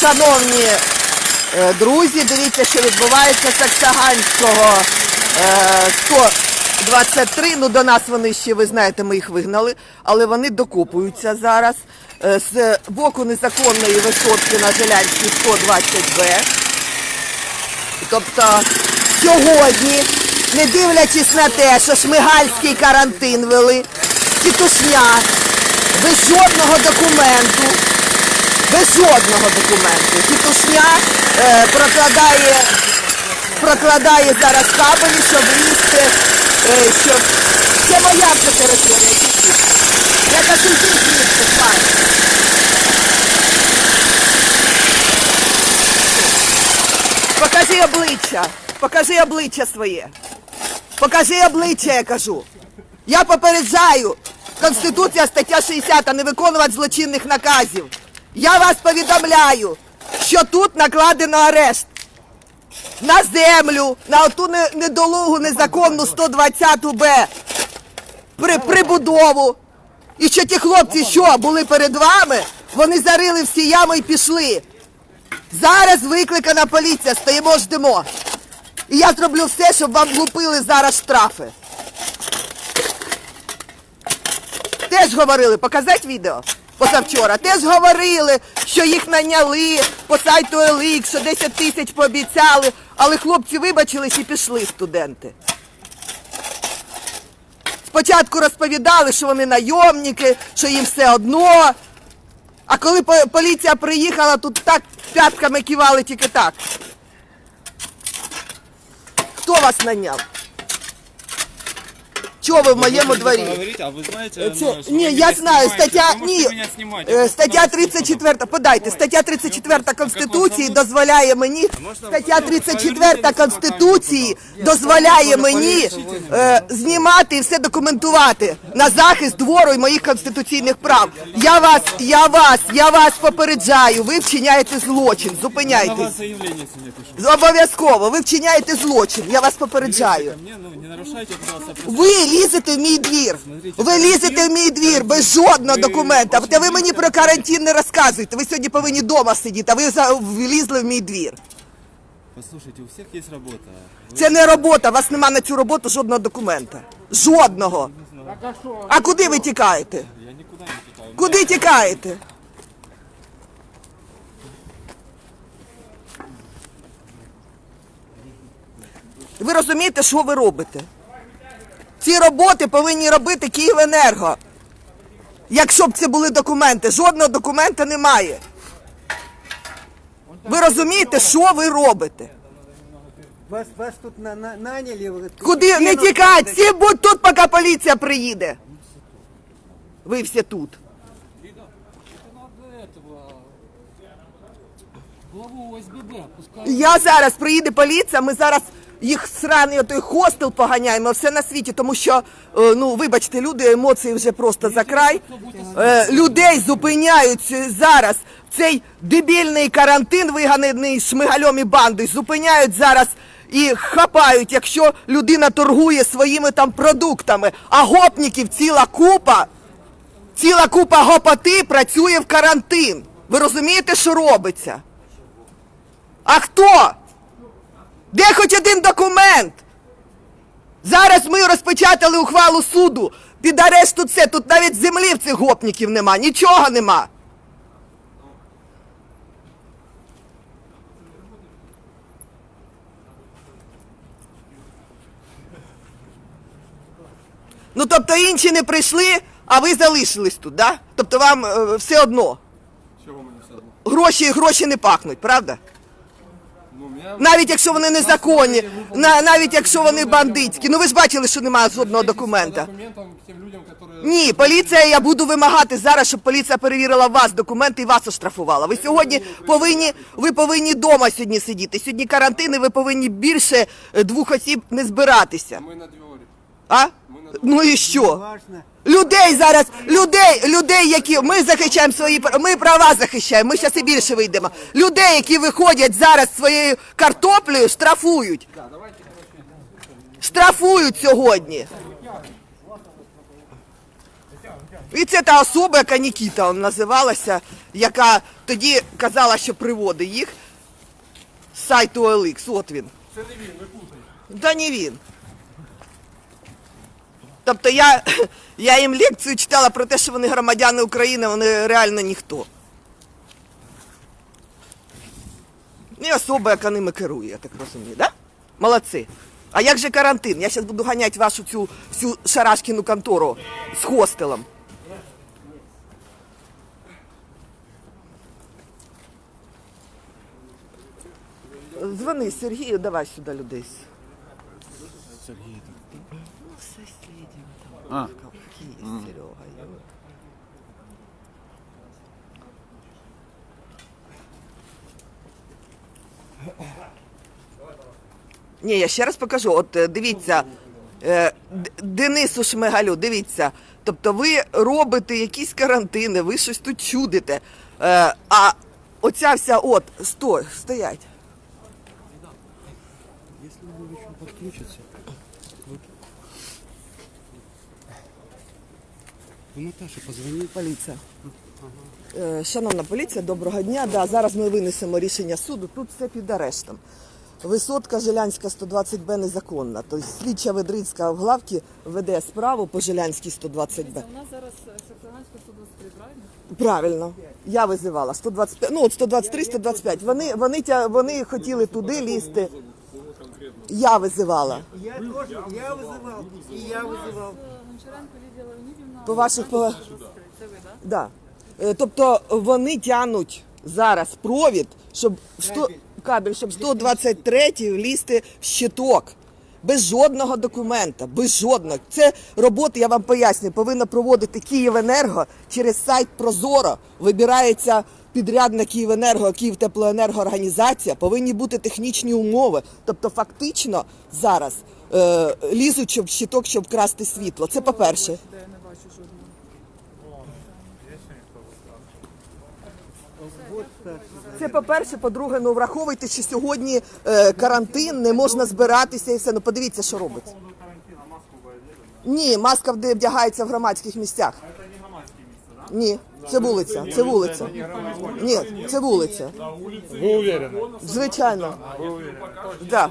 Шановні е, друзі, дивіться, що відбувається з Саксаганського е, 123. Ну, до нас вони ще, ви знаєте, ми їх вигнали, але вони докупуються зараз. Е, З боку незаконної висотки на Желянській 120Б. Тобто сьогодні, не дивлячись на те, що шмигальський карантин вели, тітушня, без жодного документу, без жодного документу. Тітушня е, прокладає, прокладає зараз кабелі, щоб лізти, е, щоб... Це моя вже територія. Я кажу, йди звідси, пане. Покажи обличчя. Покажи обличчя своє. Покажи обличчя, я кажу. Я попереджаю. Конституція стаття 60 не виконувати злочинних наказів. Я вас повідомляю, що тут накладено арешт. На землю, на оту не- недолугу незаконну 120 Б. При, прибудову. І що ті хлопці, що були перед вами, вони зарили всі ями і пішли. Зараз викликана поліція, стоїмо, ждемо. І я зроблю все, щоб вам влупили зараз штрафи. Теж говорили, показати відео позавчора. Теж говорили, що їх наняли по сайту Елік, що 10 тисяч пообіцяли, але хлопці вибачились і пішли студенти. Спочатку розповідали, що вони найомники, що їм все одно. А коли поліція приїхала, тут так п'ятками кивали тільки так. Хто вас наняв? Чого ви в моєму дворі? Говорите, а вы знаете, Це, ну, что ні, вы я меня знаю, снимаете, стаття, вы можете ні, меня снимать, е, я стаття просто 34, подайте, стаття 34 Конституції зовут? дозволяє мені, можна стаття ви- 34 ви- Конституції дозволяє мені е, знімати і все документувати на захист двору і моїх конституційних прав. Я вас, я вас, я вас попереджаю, ви вчиняєте злочин, На зупиняйтесь. вас заявление сегодня пишу. Обов'язково, ви вчиняєте злочин, я вас попереджаю. Ко мне, ну, не нарушайте, пожалуйста, просто Ви лізете в мій двір. Ви лізете в мій двір без жодного документа. Та ви мені про карантин не розказуєте. Ви сьогодні повинні вдома сидіти, а ви влізли в мій двір. Послушайте, у всех есть работа. Вы- Це не робота. У вас нема на цю роботу жодного документа. Жодного. А куди ви тікаєте? Я никуда не питаю. Куди тікаєте? Ви розумієте, що ви робите? Ці роботи повинні робити Київенерго. Якщо б це були документи, жодного документа немає. Ви розумієте, що ви робите? Вас, вас тут на, на, наняли. Куди не тікать? Всі будь тут, поки поліція приїде. Ви всі тут. главу ОСББ, Я зараз приїде поліція, ми зараз їх сраний той хостел поганяємо, все на світі, тому що, е, ну, вибачте, люди, емоції вже просто за край. Е, людей зупиняють зараз цей дебільний карантин, вигананий шмигальом і бандою, зупиняють зараз і хапають, якщо людина торгує своїми там продуктами, а гопників ціла купа. Ціла купа гопоти працює в карантин. Ви розумієте, що робиться? А хто? Де хоч один документ? Зараз ми розпечатали ухвалу суду. Під арешт тут все, тут навіть землі в цих гопників нема, нічого нема. Ну, тобто інші не прийшли, а ви залишились тут, да? Тобто вам е, все одно. Чего мы не все одно? Гроші гроші не пахнуть, правда? Навіть якщо вони незаконні, навіть якщо вони бандитські. Ну ви ж бачили, що немає жодного документа. Ні, поліція, я буду вимагати зараз, щоб поліція перевірила вас документи і вас оштрафувала. Ви сьогодні повинні, ви повинні вдома сьогодні сидіти. Сьогодні карантин, і ви повинні більше е, двох осіб не збиратися. Мы на дворе. А? Ну і що? Людей зараз, людей, людей, які ми захищаємо свої ми права захищаємо. Ми зараз і більше вийдемо. Людей, які виходять зараз своєю картоплею, штрафують. Штрафують сьогодні. І це та особа, яка Нікіта називалася, яка тоді казала, що приводить їх з сайту OLX. От він. Це не він, ви. Та не він. Тобто я, я їм лекцію читала про те, що вони громадяни України, вони реально ніхто. І особа, яка ними керує, я так розумію, да? Молодці. А як же карантин? Я зараз буду ганяти вашу цю всю шарашкіну контору з хостелом. Дзвони Сергію, давай сюди людей. Сергей, Ну, соседям там. А. Какие, Серега, ё. Ні, я ще раз покажу. От е, дивіться, е, Д- Денису Шмигалю, дивіться. Тобто ви робите якісь карантини, ви щось тут чудите. Е, А оця вся от, стой, стоять. Если вы еще подключите, вы... Вы Наташе позвоните. Поліція. Е, Шановна поліція, доброго дня. Да, зараз ми винесемо рішення суду. Тут все під арештом. Висотка Жилянська 120Б незаконна. Тобто слідча Ведрицька в главці веде справу по Жилянській 120Б. У нас зараз Саксаганська 123, правильно? Правильно. Я визивала 125, ну от 123, 125. Вони, вони, тя- вони хотіли туди лізти. Я визивала. Я тоже, я вызывал, и я вызывал. Е, Гончаренко Лідія Леонідівна. по ваших по-? Да. Е, Тобто вони тянуть зараз провід, щоб в 100, кабель, щоб 123 влізти в щиток. Без жодного документа, без жодного. Це роботи, я вам пояснюю, повинна проводити Київенерго через сайт Прозоро. Вибирається підрядна Київенерго, Київтеплоенергоорганізація. Повинні бути технічні умови. Тобто, фактично зараз е, лізуть щоб в щиток, щоб красти світло. Це по-перше. Де я не бачу жодного. Це по-перше, по-друге, ну враховуйте, що сьогодні е, карантин, не можна збиратися і все. Ну подивіться, що робиться. Ні, маска вде- вдягається в громадських місцях. Ні, це вулиця. Це вулиця. Ні, це вулиця. Ви уверені? Звичайно. Да.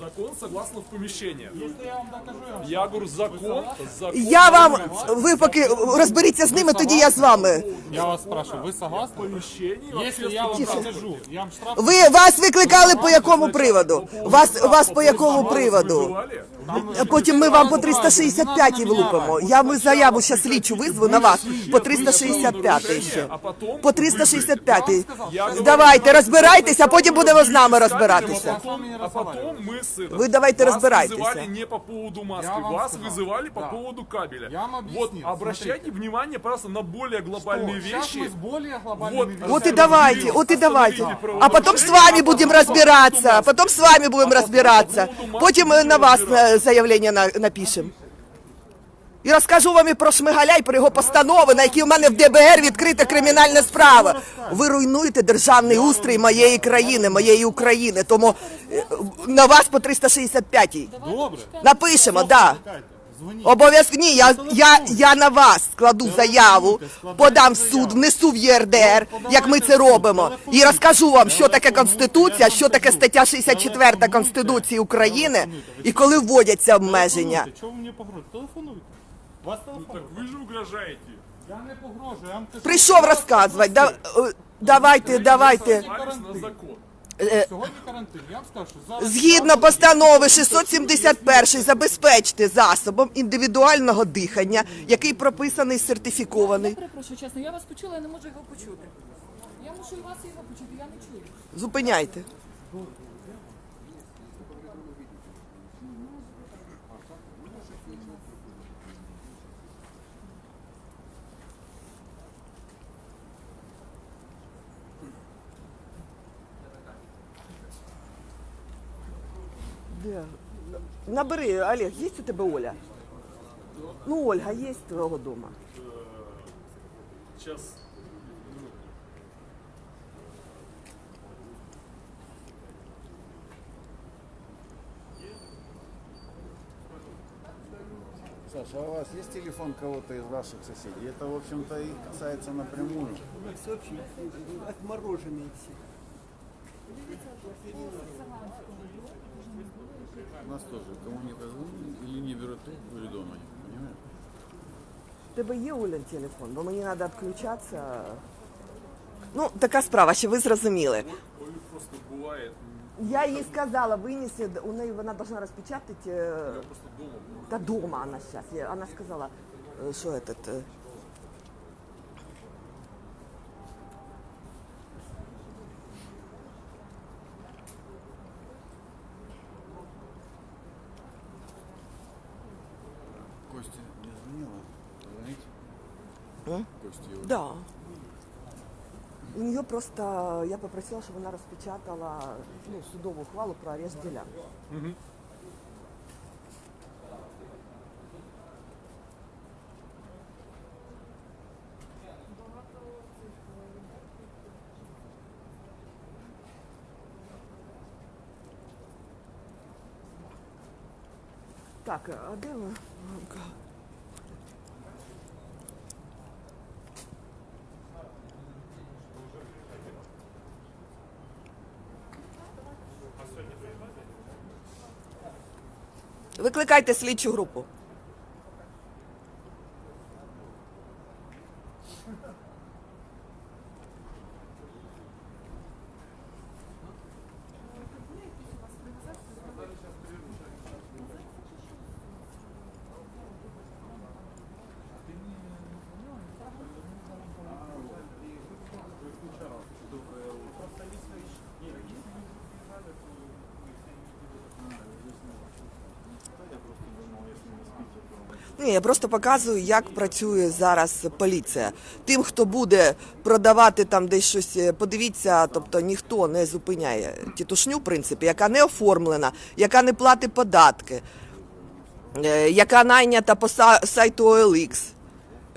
Закон согласно в помещении. Я говорю, закон, закон. Я вам ви поки розберіться з ними, тоді я з вами. Я вас спрашиваю, вы согласны? помещении Если я вам покажу, я вам штраф Ви вас викликали по якому приводу? Вас вас по якому приводу? вызывали. Потім ми вам по 365 влупимо. Я ми заяву зараз слідчу визву на вас по 365 ще. А потом По 365. Я Давайте розбирайтеся, а потім будемо з нами розбиратися. а потом мы с этого. Вы давайте вас разбирайтесь, вызывали а. не по поводу маски, Я вам вас сказал. вызывали по Да. поводу кабеля. Я вам вот объяснил, обращайте смотрите. внимание, пожалуйста, на более глобальные Сейчас вещи. мы с более глобальными Вот. вещами. Вот и давайте, вот и давайте. А потом с вами будем разбираться, а потом с вами будем разбираться. Потім е, на вас е, заявлення на- напишемо. І розкажу вам і про Шмигаля, і про його постанови, на які в мене в ДБР відкрита кримінальна справа. Ви руйнуєте державний устрій моєї країни, моєї України. Тому е, на вас по 365-й. Добре. Напишемо, да. Чекайте, Обов'язково ні, я, я, я на вас складу заяву, подам в суд, внесу в ЄРДР, як ми це робимо, і розкажу вам, що таке Конституція, що таке стаття 64 Конституції України і коли вводяться обмеження. Ви мені погрожуєте? Телефонуйте. Вас телефон. Так вы же угрожаете. Я не погрожую, я вам кажу. Прийшов розказувати. Да, е, давайте, давайте. Ссылались на закон. Сьогодні карантин. Я вам скажу, що зараз... Згідно постанови 671 забезпечте засобом індивідуального дихання, який прописаний сертифікований. Я перепрошую, чесно, я вас почула, я не можу його почути. Я мушу і вас і його почути, я не чую. Зупиняйте. Де? Набери, Олег, є у тебе Оля? Ну, Ольга, є твого дома. Сейчас. Саша, а у вас есть телефон кого-то из ваших соседей? Это, в общем-то, их касается напрямую. У нас вообще отмороженные все. У нас тоже, кому не позвонили или не берут трубку, или дома нет, понимаешь? В Тебе є Олен телефон, бо мені треба відключатися. Ну, така справа, що ви зрозуміли. Коли просто буває, Я їй сказала, винеси, у неї вона должна розпечатати. е, просто дома буває. Та дома она сейчас. Она сказала, э, что этот... э, М? Да. У нее просто, я попросила, чтобы она распечатала ну, судовую ухвалу про арест делянки. Так, а де ви? Викликайте слідчу групу. Ні, я просто показую, як працює зараз поліція. Тим, хто буде продавати там десь щось, е, подивіться, тобто ніхто не зупиняє тітушню, в принципі, яка не оформлена, яка не платить податки, е, яка найнята по сайту OLX,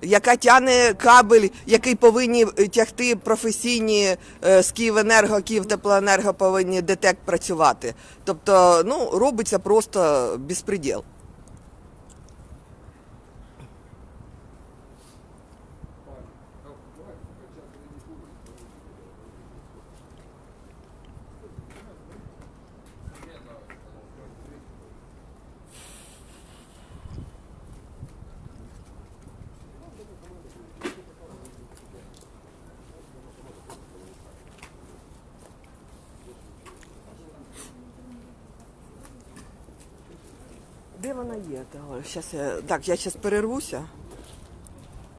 яка тягне кабель, який повинні тягти професійні е, з Київенерго, Київтеплоенерго повинні ДТЕК працювати. Тобто, ну, робиться просто безпреділ. Де вона є? Так, я зараз перервуся.